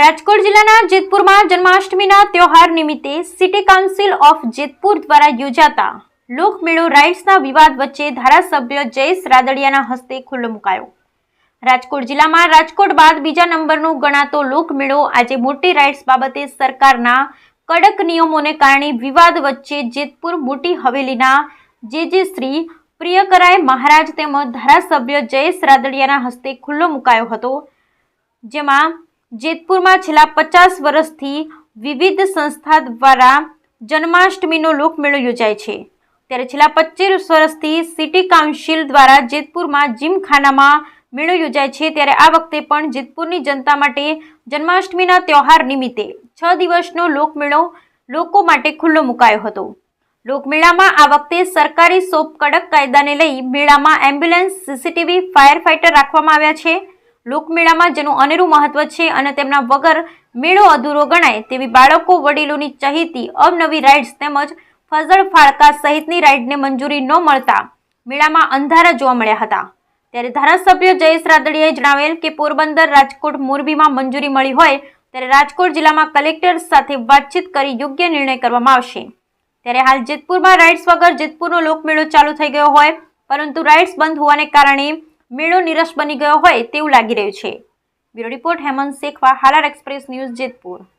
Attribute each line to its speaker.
Speaker 1: રાજકોટ જિલ્લાના જેતપુરમાં જન્માષ્ટમીના તહેવાર નિમિત્તે સિટી કાઉન્સિલ ઓફ જેતપુર દ્વારા યોજાતા લોકમેળો રાઇટ્સના વિવાદ વચ્ચે ધારાસભ્ય જયેશ રાદડિયાના હસ્તે ખુલ્લો મુકાયો. રાજકોટ જિલ્લામાં રાજકોટ બાદ બીજા નંબરનો ગણાતો લોકમેળો આજે મોટી રાઇટ્સ બાબતે સરકારના કડક નિયમોને કારણે વિવાદ વચ્ચે જેતપુર મોટી હવેલીના જે જે શ્રી પ્રિયકરાય મહારાજ તેમજ ધારાસભ્ય જયેશ રાદડિયાના હસ્તે ખુલ્લો મુકાયો હતો. જેમાં જેતપુરમાં છેલ્લા પચાસ વર્ષથી વિવિધ સંસ્થા દ્વારા જન્માષ્ટમીનો લોકમેળો યોજાય છે. ત્યારે છેલ્લા પચીસ વર્ષથી સિટી કાઉન્સિલ દ્વારા જેતપુરમાં જીમખાનામાં મેળો યોજાય છે. ત્યારે આ વખતે પણ જેતપુરની જનતા માટે જન્માષ્ટમીના તહેવાર નિમિત્તે છ દિવસનો લોકમેળો લોકો માટે ખુલ્લો મુકાયો હતો. લોકમેળામાં આ વખતે સરકારી સોપ કડક કાયદાને લઈ મેળામાં એમ્બ્યુલન્સ, સીસીટીવી, ફાયર ફાઇટર રાખવામાં આવ્યા છે. લોકમેળામાં, જેનું અનેરું મહત્વ છે અને તેમના વગર મેળો અધૂરો ગણાય, તેવી બાળકો, વડીલોની ચહીતી, અવનવી રાઇડ્સ તેમજ ફઝળ ફાળકા સહિતની રાઇડને મંજૂરી ન મળતા મેળામાં અંધારા જોવા મળ્યા હતા. ત્યારે ધારાસભ્ય જયેશ રાદડીયાએ જણાવેલ કે પોરબંદર રાજકોટ મોરબીમાં મંજૂરી મળી હોય, ત્યારે રાજકોટ જિલ્લામાં કલેક્ટર સાથે વાતચીત કરી યોગ્ય નિર્ણય કરવામાં આવશે. ત્યારે હાલ જેતપુરમાં રાઇડ્સ વગર જેતપુરનો લોકમેળો ચાલુ થઈ ગયો હોય, પરંતુ રાઇડ્સ બંધ હોવાને કારણે મેળો નિરસ બની ગયો હોય તેવું લાગી રહ્યું છે. Bureau report Hemant Shekhwa, Halar express news Jetpur.